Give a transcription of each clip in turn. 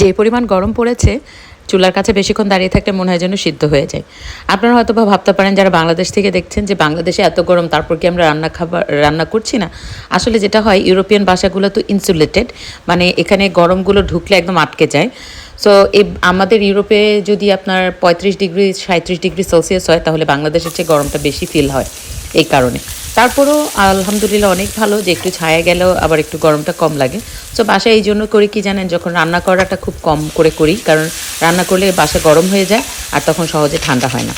যে পরিমাণ গরম পড়েছে, চুলার কাছে বেশিক্ষণ দাঁড়িয়ে থাকলে মনে হয় যেন সিদ্ধ হয়ে যায়। আপনারা হয়তো বা ভাবতে পারেন, যারা বাংলাদেশ থেকে দেখছেন যে বাংলাদেশে এত গরম, তারপর কি আমরা রান্না খাবার, রান্না করছি না? আসলে যেটা হয়, ইউরোপিয়ান বাসাগুলো তো ইনসুলেটেড মানে এখানে গরমগুলো ঢুকলে একদম আটকে যায়। সো এই আমাদের ইউরোপে যদি আপনার পঁয়ত্রিশ ডিগ্রি সাঁত্রিশ ডিগ্রি সেলসিয়াস হয়, তাহলে বাংলাদেশের চেয়ে গরমটা বেশি ফিল হয় এই কারণে। তারপরেও আলহামদুলিল্লাহ অনেক ভালো যে একটু ছায়া গেলেও আবার একটু গরমটা কম লাগে। সো বাসায় এই জন্য করি কি জানেন, যখন রান্না করাটা খুব কম করে করি, কারণ রান্না করলে বাসা গরম হয়ে যায় আর তখন সহজে ঠান্ডা হয় না।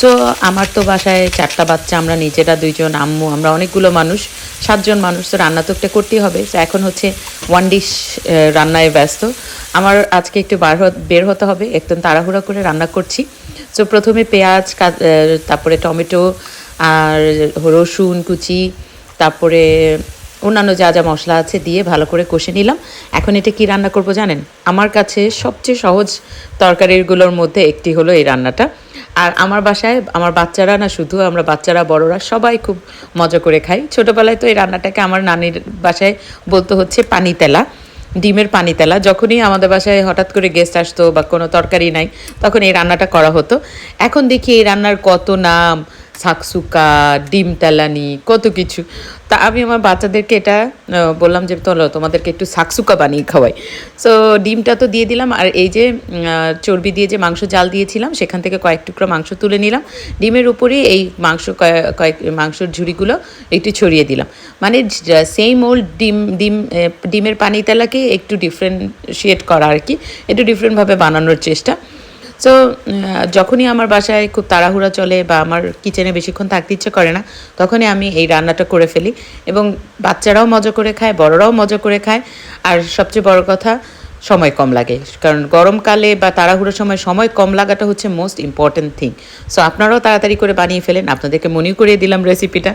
সো আমার তো বাসায় চারটা বাচ্চা, আমরা নিজেরা দুইজন, আম্মু, আমরা অনেকগুলো মানুষ, সাতজন মানুষ, তো রান্না তো একটা করতেই হবে। তো এখন হচ্ছে ওয়ান ডিশ রান্নায় ব্যস্ত। আমার আজকে একটু বার বের হতে হবে, একদম তাড়াহুড়া করে রান্না করছি। সো প্রথমে পেঁয়াজ তারপরে টমেটো, আর রসুন কুচি, তারপরে অন্যান্য যা যা মশলা আছে দিয়ে ভালো করে কষে নিলাম। এখন এটা কি রান্না করব জানেন? আমার কাছে সবচেয়ে সহজ তরকারিগুলোর মধ্যে একটি হলো এই রান্নাটা। আর আমার বাসায় আমার বাচ্চারা না শুধু, আমরা বাচ্চারা, বড়রা সবাই খুব মজা করে খাই। ছোটোবেলায় তো এই রান্নাটাকে আমার নানির বাসায় বলতে হচ্ছে পানি তেলা ডিমের পানি তেলা যখনই আমাদের বাসায় হঠাৎ করে গেস্ট আসতো বা কোনো তরকারি নাই, তখন এই রান্নাটা করা হতো। এখন দেখি এই রান্নার কত নাম, শাকসুকা, ডিম তেলানি, কত কিছু। তা আমি আমার বাচ্চাদেরকে এটা বললাম যে চলো তোমাদেরকে একটু শাকসুকা বানিয়ে খাওয়াই। সো ডিমটা তো দিয়ে দিলাম, আর এই যে চর্বি দিয়ে যে মাংস জাল দিয়েছিলাম, সেখান থেকে কয়েক টুকরো মাংস তুলে নিলাম। ডিমের উপরেই এই মাংস কয়েক, মাংসর ঝুড়িগুলো একটু ছড়িয়ে দিলাম। মানে সেম ওল্ড ডিম ডিম ডিমের পানি তেলাকে একটু ডিফারেন্সিয়েট করা আর কি, একটু ডিফারেন্টভাবে বানানোর চেষ্টা। সো যখনই আমার বাসায় খুব তাড়াহুড়া চলে বা আমার কিচেনে বেশিক্ষণ থাকতে ইচ্ছে করে না, তখনই আমি এই রান্নাটা করে ফেলি। এবং বাচ্চারাও মজা করে খায়, বড়রাও মজা করে খায়। আর সবচেয়ে বড় কথা, সময় কম লাগে। কারণ গরমকালে বা তাড়াহুড়োর সময় সময় কম লাগাটা হচ্ছে মোস্ট ইম্পর্ট্যান্ট থিং সো আপনারাও তাড়াতাড়ি করে বানিয়ে ফেলেন। আপনাদেরকে মনেও করিয়ে দিলাম রেসিপিটা